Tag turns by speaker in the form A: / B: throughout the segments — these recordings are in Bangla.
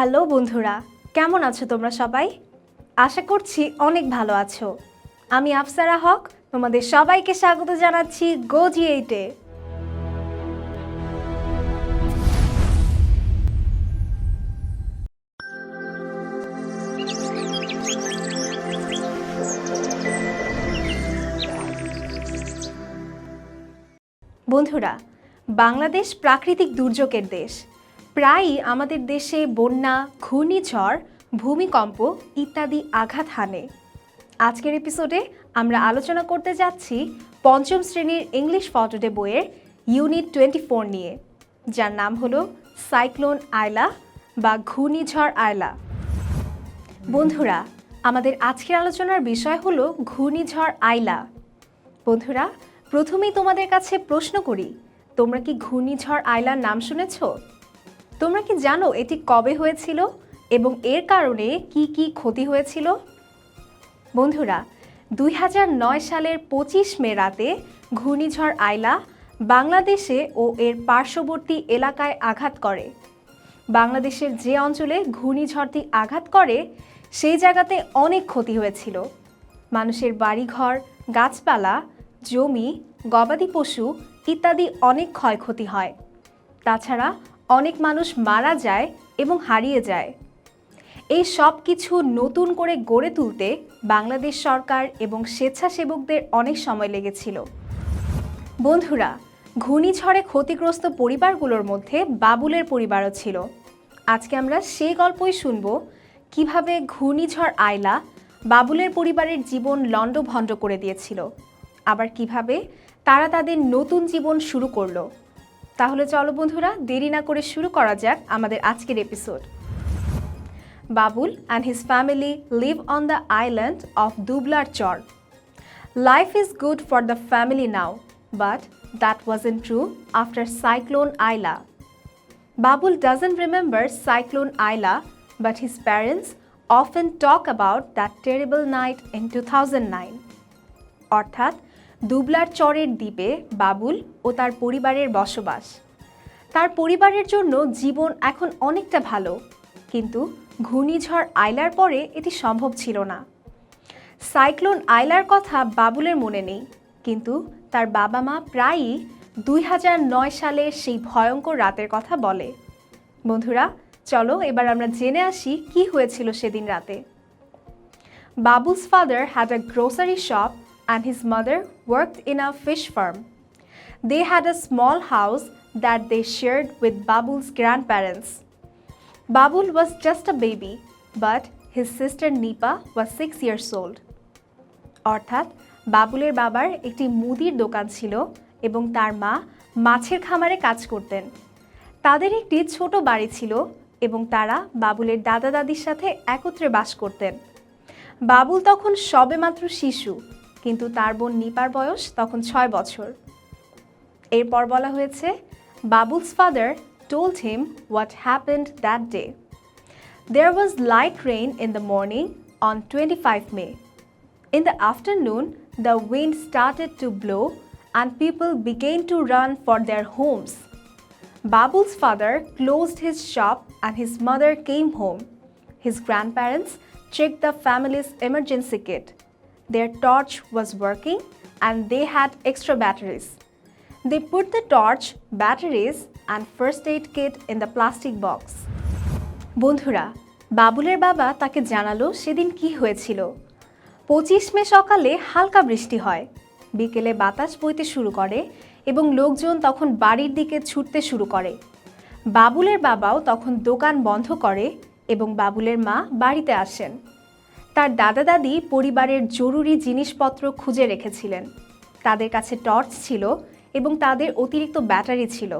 A: হ্যালো বন্ধুরা, কেমন আছো তোমরা সবাই? আশা করছি অনেক ভালো আছো। আমি আফসারা হক, তোমাদের সবাইকে স্বাগত জানাচ্ছি গোজি এইটে বন্ধুরা, বাংলাদেশ প্রাকৃতিক দুর্যোগের দেশ। প্রায়ই আমাদের দেশে বন্যা, ঘূর্ণিঝড়, ভূমিকম্প ইত্যাদি আঘাত হানে। আজকের এপিসোডে আমরা আলোচনা করতে যাচ্ছি পঞ্চম শ্রেণির ইংলিশ ফটোডে বইয়ের ইউনিট টোয়েন্টি ফোর নিয়ে, যার নাম হলো সাইক্লোন আয়লা বা ঘূর্ণিঝড় আয়লা বন্ধুরা, আমাদের আজকের আলোচনার বিষয় হলো ঘূর্ণিঝড় আয়লা বন্ধুরা, প্রথমেই তোমাদের কাছে প্রশ্ন করি, তোমরা কি ঘূর্ণিঝড় আয়লার নাম শুনেছ? তোমরা কি জানো এটি কবে হয়েছিল এবং এর কারণে কি কি ক্ষতি হয়েছিল? বন্ধুরা, দুই সালের পঁচিশ মে রাতে ঘূর্ণিঝড় আইলা বাংলাদেশে ও এর পার্শ্ববর্তী এলাকায় আঘাত করে। বাংলাদেশের যে অঞ্চলে ঘূর্ণিঝড়টি আঘাত করে, সেই জায়গাতে অনেক ক্ষতি হয়েছিল। মানুষের বাড়িঘর, গাছপালা, জমি, গবাদি পশু ইত্যাদি অনেক ক্ষয়ক্ষতি হয়। তাছাড়া অনেক মানুষ মারা যায় এবং হারিয়ে যায়। এই সব কিছু নতুন করে গড়ে তুলতে বাংলাদেশ সরকার এবং স্বেচ্ছাসেবকদের অনেক সময় লেগেছিল। বন্ধুরা, ঘূর্ণিঝড়ে ক্ষতিগ্রস্ত পরিবারগুলোর মধ্যে বাবুলের পরিবারও ছিল। আজকে আমরা সেই গল্পই শুনব, কীভাবে ঘূর্ণিঝড় আয়লা বাবুলের পরিবারের জীবন লণ্ডভণ্ড করে দিয়েছিল। আবার কীভাবে তারা তাদের নতুন জীবন শুরু করল। তাহলে চলো বন্ধুরা, দেরি না করে শুরু করা যাক আমাদের আজকের episode Babul and his family live on the island of Dublar Char life is good for the family now but that was in true after cyclone Aila Babul doesn't remember cyclone Aila but his parents often talk about that terrible night in two thousand nine অর্থাৎ দুবলার চরের দ্বীপে বাবুল ও তার পরিবারের বসবাস। তার পরিবারের জন্য জীবন এখন অনেকটা ভালো, কিন্তু ঘূর্ণিঝড় আইলার পরে এটি সম্ভব ছিল না। সাইক্লোন আইলার কথা বাবুলের মনে নেই, কিন্তু তার বাবা মা প্রায়ই দুই সালের সেই ভয়ঙ্কর রাতের কথা বলে। বন্ধুরা, চলো এবার আমরা জেনে আসি কি হয়েছিল সেদিন রাতে। Babu's father had a grocery shop and his mother worked in a fish farm. They had a small house that they shared with Babul's grandparents. Babul was just a baby, but his sister Nipa was six years old. অর্থাৎ বাবুলের বাবার একটি মুদির দোকান ছিল এবং তার মা মাছের খামারে কাজ করতেন তাদের একটি ছোট বাড়ি ছিল এবং তারা বাবুলের দাদা দাদির সাথে একত্রে বাস করতেন বাবুল তখন সবেমাত্র শিশু কিন্তু তার বোন নিপার বয়স তখন ছয় বছর এরপর বলা হয়েছে, Babul's father told him what happened that day there was light rain in the morning on twenty five May in the afternoon the wind started to blow and people began to run for their homes Babul's father closed his shop and his mother came home. His grandparents checked the family's emergency kit. Their torch was working and they had extra batteries. They put the torch, batteries, and first aid kit in the plastic box. বন্ধুরা বাবুলের বাবা তাকে জানালো সেদিন কি হয়েছিল পঁচিশ মে সকালে হালকা বৃষ্টি হয় বিকেলে বাতাস বইতে শুরু করে এবং লোকজন তখন বাড়ির দিকে ছুটতে শুরু করে বাবুলের বাবাও তখন দোকান বন্ধ করে এবং বাবুলের মা বাড়িতে আসেন তার দাদা দাদি পরিবারের জরুরি জিনিসপত্র খুঁজে রেখেছিলেন তাদের কাছে টর্চ ছিল এবং তাদের অতিরিক্ত ব্যাটারি ছিল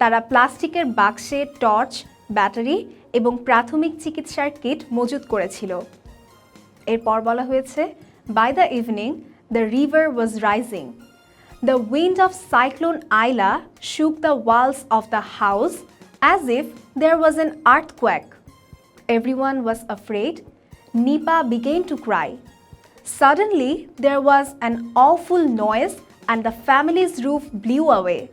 A: তারা প্লাস্টিকের বাক্সে টর্চ, ব্যাটারি এবং প্রাথমিক চিকিৎসার কিট মজুত করেছিল এরপর বলা হয়েছে by the evening the river was rising The wind of Cyclone Aila shook the walls of the house as if there was an earthquake. Everyone was afraid. Nipa began to cry. Suddenly, there was an awful noise and the family's roof blew away.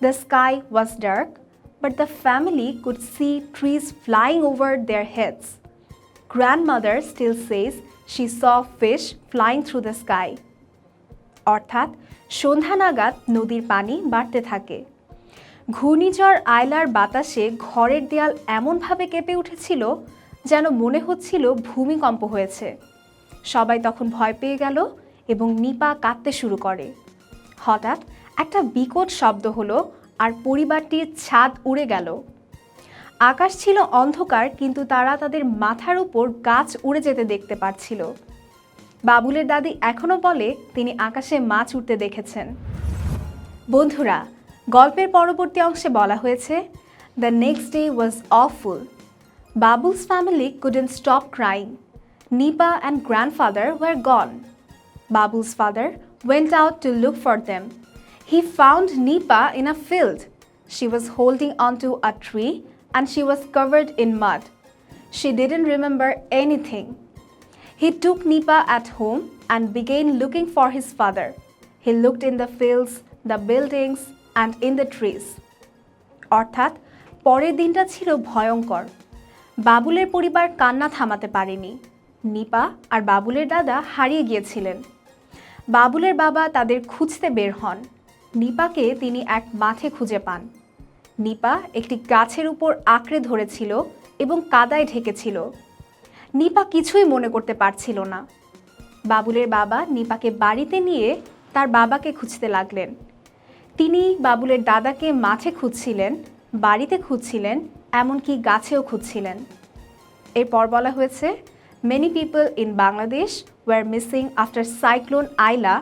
A: The sky was dark. but the family could see trees flying over their heads. Grandmother still says she saw fish flying through the sky. অর্থাৎ সন্ধ্যা নাগাদ নদীর পানি বাড়তে থাকে ঘূর্ণিঝড় আয়লার বাতাসে ঘরের দেয়াল এমনভাবে কেঁপে উঠেছিল যেন মনে হচ্ছিল ভূমিকম্প হয়েছে। সবাই তখন ভয় পেয়ে গেল এবং নিপা কাঁদতে শুরু করে। হঠাৎ একটা বিকট শব্দ হলো আর পরিবারটির ছাদ উড়ে গেল। আকাশ ছিল অন্ধকার কিন্তু তারা তাদের মাথার উপর গাছ উড়ে যেতে দেখতে পাচ্ছিল বাবুলের দাদি এখনও বলে তিনি আকাশে মাছ উঠতে দেখেছেন। বন্ধুরা, গল্পের পরবর্তী অংশে বলা হয়েছে the next day was awful Babul's family couldn't stop crying Nipa and grandfather were gone Babu's father went out to look for them. He found Nipa in a field. She was holding onto a tree and she was covered in mud. She didn't remember anything. He took Nipa at home and began looking for his father. He looked in the fields, the buildings, and in the trees. অর্থাৎ পরের দিনটা ছিল ভয়ঙ্কর বাবুলের পরিবার কান্না থামাতে পারেনি। নিপা আর বাবুলের দাদা হারিয়ে গিয়েছিলেন। বাবুলের বাবা তাদের খুঁজতে বের হন। নিপাকে তিনি এক মাঠে খুঁজে পান। নিপা একটি গাছের উপর আঁকড়ে ধরেছিল এবং কাদায় ঢেকেছিল। নিপা কিছুই মনে করতে পারছিল না। বাবুলের বাবা নিপাকে বাড়িতে নিয়ে তার বাবাকে খুঁজতে লাগলেন। তিনি বাবুলের দাদাকে মাঠে খুঁজছিলেন, বাড়িতে খুঁজছিলেন এমনকি গাছেও খুঁজছিলেন। এরপর বলা হয়েছে many people in Bangladesh were missing after cyclone Aila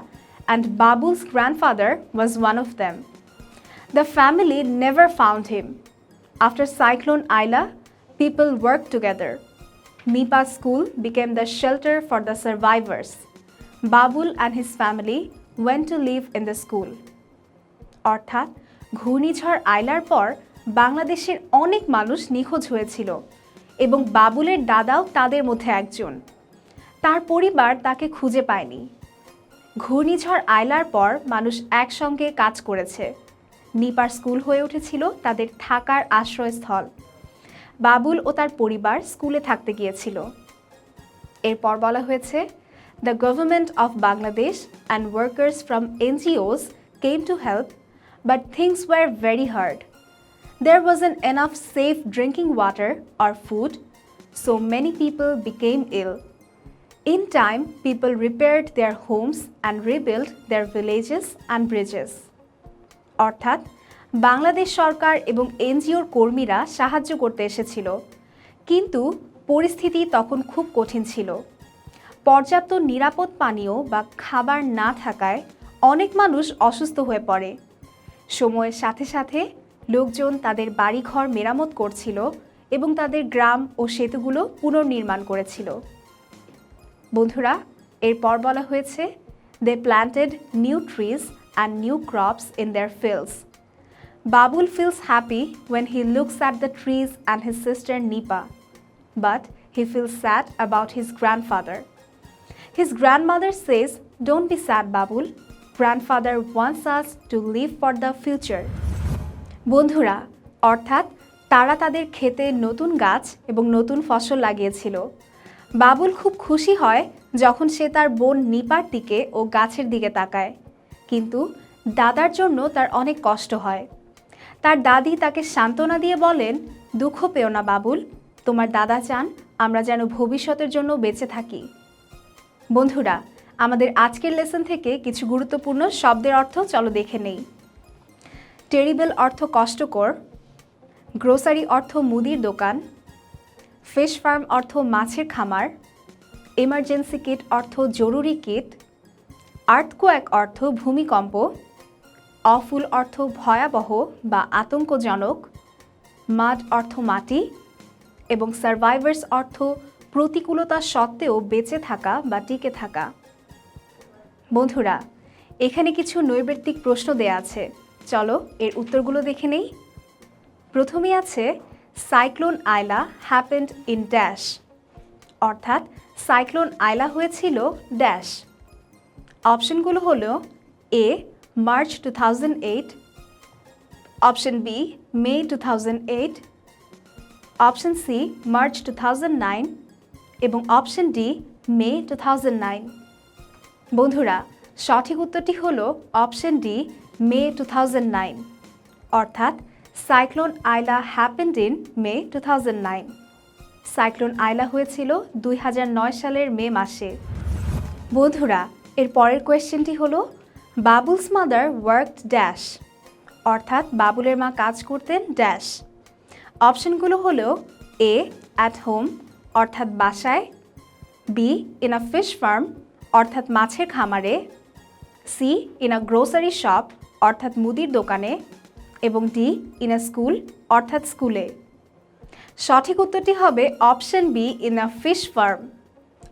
A: and Babul's grandfather was one of them the family never found him after cyclone Aila people work together Nipa school became the shelter for the survivors. Babul and his family went to live in the school অর্থাৎ, ঘূর্ণিঝড় আইলার পর বাংলাদেশের অনেক মানুষ নিখোঁজ হয়েছিল এবং বাবুলের দাদাও তাদের মধ্যে একজন। তার পরিবার তাকে খুঁজে পায়নি। ঘূর্ণিঝড় আইলার পর মানুষ একসঙ্গে কাজ করেছে। নিপার স্কুল হয়ে উঠেছিল তাদের থাকার আশ্রয়স্থল। বাবুল ও তার পরিবার স্কুলে থাকতে গিয়েছিল। এরপর বলা হয়েছে the government of Bangladesh and workers from NGOs came to help but things were very hard There wasn't enough safe drinking water or food, so many people became ill. In time, people repaired their homes and rebuilt their villages and bridges. অর্থাৎ বাংলাদেশ সরকার এবং এনজিওর কর্মীরা সাহায্য করতে এসেছিল কিন্তু পরিস্থিতি তখন খুব কঠিন ছিল পর্যাপ্ত নিরাপদ পানীয় বা খাবার না থাকায় অনেক মানুষ অসুস্থ হয়ে পড়ে সময়ের সাথে সাথে লোকজন তাদের বাড়িঘর মেরামত করছিল এবং তাদের গ্রাম ও সেতুগুলো পুনর্নির্মাণ করেছিল বন্ধুরা এরপর বলা হয়েছে they planted new trees and new crops in their fields Babul feels happy when he looks at the trees and his sister Nipa but he feels sad about his grandfather His grandmother says, Don't be sad, Babul. Grandfather wants us to live for the future. বন্ধুরা, অর্থাৎ তারা তাদের ক্ষেতে নতুন গাছ এবং নতুন ফসল লাগিয়েছিল। বাবুল খুব খুশি হয় যখন সে তার বোন নিপার দিকে ও গাছের দিকে তাকায়। কিন্তু দাদার জন্য তার অনেক কষ্ট হয়। তার দাদি তাকে সান্ত্বনা দিয়ে বলেন, দুঃখ পেও না বাবুল, তোমার দাদা চান, আমরা যেন ভবিষ্যতের জন্য বেঁচে থাকি। বন্ধুরা, আমাদের আজকের লেসন থেকে কিছু গুরুত্বপূর্ণ শব্দের অর্থ চলো দেখে নেই। টেরিবেল অর্থ কষ্টকর, গ্রোসারি অর্থ মুদির দোকান, ফিশ ফার্ম অর্থ মাছের খামার, এমার্জেন্সি কিট অর্থ জরুরি কিট, আর্থকোয়াক অর্থ ভূমিকম্প, অফুল অর্থ ভয়াবহ বা আতঙ্কজনক মাড অর্থ মাটি এবং সার্ভাইভার্স অর্থ প্রতিকূলতা সত্ত্বেও বেঁচে থাকা বা টিকে থাকা। বন্ধুরা, এখানে কিছু নৈবেত্তিক প্রশ্ন দেয়া আছে। চলো, এর উত্তরগুলো দেখে নেই। প্রথমেই আছে cyclone Aila happened in dash অর্থাৎ সাইক্লোন আয়লা হয়েছিল ড্যাশ অপশনগুলো হলো, A March two thousand eight option B May two thousand eight option C March two thousand nine এবং option D May two thousand nine বন্ধুরা, সঠিক উত্তরটি হল অপশন ডি মে টু অর্থাৎ cyclone Aila happened in May two cyclone Aila হয়েছিল দুই হাজার নয় সালের মে মাসে। বন্ধুরা, এর পরের কোয়েশ্চেনটি হলো, বাবুলস মাদার ওয়ার্কড ড্যাশ। অর্থাৎ, বাবুলের মা কাজ করতেন ড্যাশ। অপশনগুলো হলো, এ অ্যাট হোম অর্থাৎ বাসায়। B in a fish farm অর্থাৎ মাছের খামারে। C in a grocery shop অর্থাৎ মুদির দোকানে এবং ডি ইন আ স্কুল অর্থাৎ স্কুলে সঠিক উত্তরটি হবে option B in a fish farm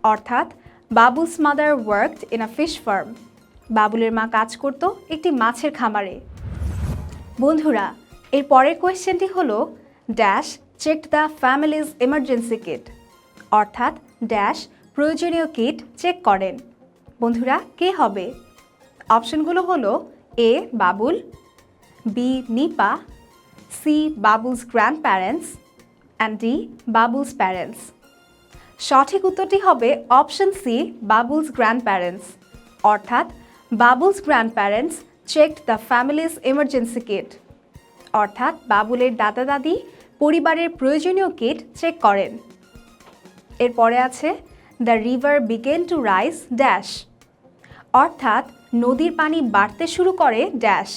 A: অর্থাৎ Babul's mother worked in a fish farm বাবুলের মা কাজ করত একটি মাছের খামারে। বন্ধুরা, এর পরের কোয়েশ্চেনটি হলো dash check the family's emergency kit অর্থাৎ ড্যাশ প্রয়োজনীয় কিট চেক করেন। বন্ধুরা, কে হবে? অপশনগুলো হলো A Babul B Nipa C Babul's grandparents and D Babul's parents সঠিক উত্তরটি হবে option C Babul's grandparents অর্থাৎ Babul's grandparents checked the family's emergency kit অর্থাৎ বাবুলের দাদা দাদি পরিবারের প্রয়োজনীয় কিট চেক করেন। এরপরে আছে the river began to rise dash অর্থাৎ নদীর পানি বাড়তে শুরু করে ড্যাশ।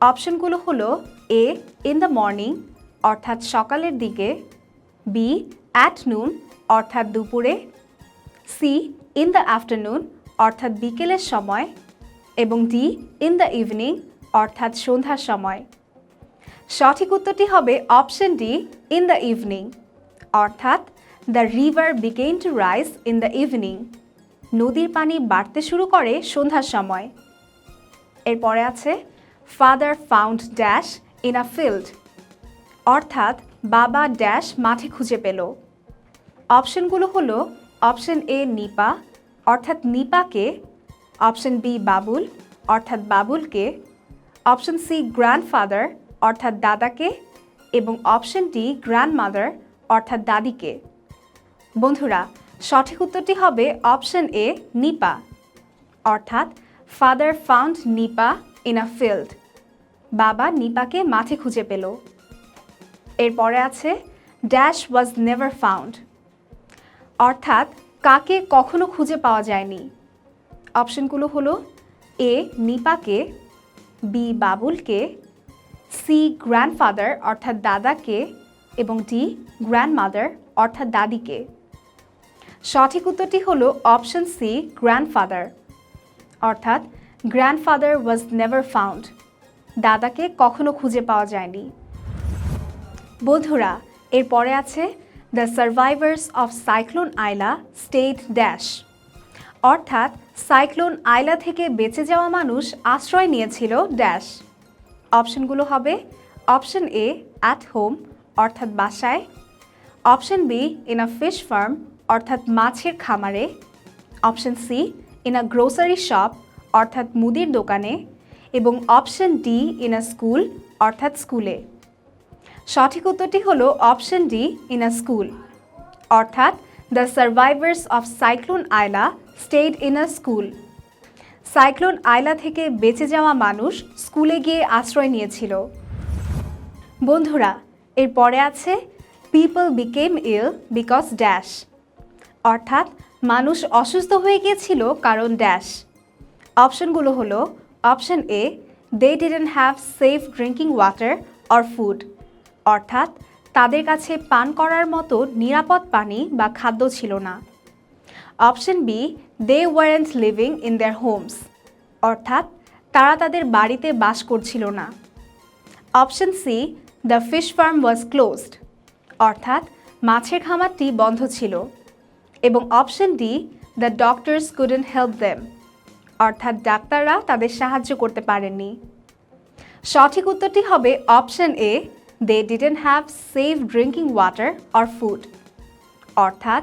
A: অপশনগুলো হলো এ, ইন দ্য মর্নিং, অর্থাৎ সকালের দিকে, বি, অ্যাট নুন, অর্থাৎ দুপুরে, সি, ইন দ্য আফটারনুন, অর্থাৎ বিকেলের সময়, এবং ডি, ইন দ্য ইভিনিং, অর্থাৎ সন্ধ্যার সময়। সঠিক উত্তরটি হবে option D, in the evening, অর্থাৎ the river began to rise in the evening. নদীর পানি বাড়তে শুরু করে সন্ধ্যার সময়। এরপরে আছে father found dash in a field অর্থাৎ, বাবা ড্যাশ মাঠে খুঁজে পেল। অপশনগুলো হলো, অপশন এ নিপা, অর্থাৎ নিপাকে, অপশন বি বাবুল, অর্থাৎ বাবুলকে, অপশন সি গ্র্যান্ডফাদার অর্থাৎ দাদাকে, এবং অপশন ডি গ্র্যান্ডমাদার অর্থাৎ দাদিকে। বন্ধুরা সঠিক উত্তরটি হবে অপশন এ, নিপা। অর্থাৎ father found Nipa in a field বাবা নিপাকে মাঠে খুঁজে পেল। এরপরে আছে ড্যাশ ওয়াজ নেভার ফাউন্ড অর্থাৎ, কাকে কখনো খুঁজে পাওয়া যায়নি। অপশনগুলো হলো, এ, নিপাকে, বি, বাবুলকে, সি গ্র্যান্ডফাদার অর্থাৎ দাদাকে, এবং ডি গ্র্যান্ডমাদার অর্থাৎ দাদিকে। সঠিক উত্তরটি হলো অপশন সি গ্র্যান্ডফাদার অর্থাৎ গ্র্যান্ডফাদার ওয়াজ নেভার ফাউন্ড দাদাকে কখনো খুঁজে পাওয়া যায়নি। বন্ধুরা এরপরে আছে the survivors of cyclone Aila stayed dash অর্থাৎ সাইক্লোন আইলা থেকে বেঁচে যাওয়া মানুষ আশ্রয় নিয়েছিল ড্যাশ অপশনগুলো হবে, অপশন এ অ্যাট হোম অর্থাৎ বাসায়। Option B in a fish farm অর্থাৎ মাছের খামারে option C in a grocery shop অর্থাৎ মুদির দোকানে, এবং option D in a school অর্থাৎ স্কুলে সঠিক উত্তরটি হল option D in a school অর্থাৎ the survivors of cyclone Aila stayed in a school cyclone Aila থেকে বেঁচে যাওয়া মানুষ স্কুলে গিয়ে আশ্রয় নিয়েছিল। বন্ধুরা, এরপরে আছে people became ill because dash অর্থাৎ মানুষ অসুস্থ হয়ে গিয়েছিল কারণ ড্যাশ। অপশনগুলো হলো option A they didn't have safe drinking water or food অর্থাৎ তাদের কাছে পান করার মতো নিরাপদ পানি বা খাদ্য ছিল না। Option B they weren't living in their homes অর্থাৎ তারা তাদের বাড়িতে বাস করছিল না। Option C the fish farm was closed অর্থাৎ মাছের খামারটি বন্ধ ছিল। এবং option D the doctors couldn't help them অর্থাৎ ডাক্তাররা তাদের সাহায্য করতে পারেননি। সঠিক উত্তরটি হবে option A they didn't have safe drinking water or food অর্থাৎ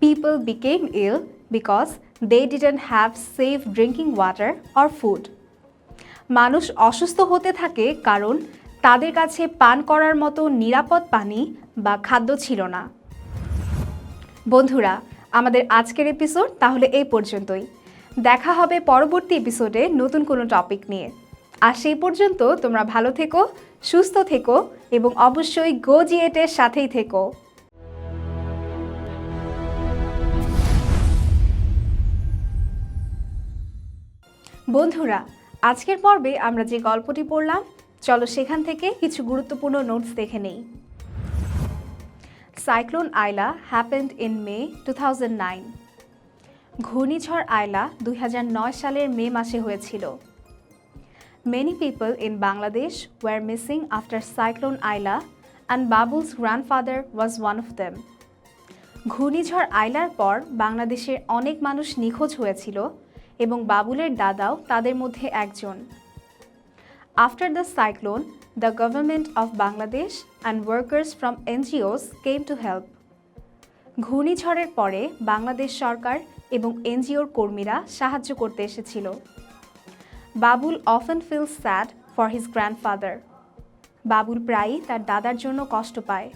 A: people became ill because they didn't have safe drinking water or food মানুষ অসুস্থ হতে থাকে কারণ তাদের কাছে পান করার মতো নিরাপদ পানি বা খাদ্য ছিল না। বন্ধুরা আমাদের আজকের এপিসোড তাহলে এই পর্যন্তই। দেখা হবে পরবর্তী এপিসোডে নতুন কোনো টপিক নিয়ে। আর সেই পর্যন্ত তোমরা ভালো থেকো, সুস্থ থেকো এবং অবশ্যই গো সাথেই থেকো। বন্ধুরা, আজকের পর্বে আমরা যে গল্পটি পড়লাম, চলো সেখান থেকে কিছু গুরুত্বপূর্ণ নোটস দেখে নেই। Cyclone Aila happened in May two thousand ঘূর্ণিঝড় আয়লা দুই সালের মে মাসে হয়েছিল। Many people in Bangladesh were missing after cyclone Aila and Babul's grandfather was one of them ঘূর্ণিঝড় আইলার পর বাংলাদেশের অনেক মানুষ নিখোঁজ হয়েছিল এবং বাবুলের দাদাও তাদের মধ্যে একজন। After the cyclone the government of Bangladesh and workers from NGOs came to help. ঘূর্ণিঝড়ের পরে বাংলাদেশ সরকার এবং এনজিওর কর্মীরা সাহায্য করতে এসেছিল। Babul often feel sad for his grandfather Babul প্রায়ই তার দাদার জন্য কষ্ট পায়।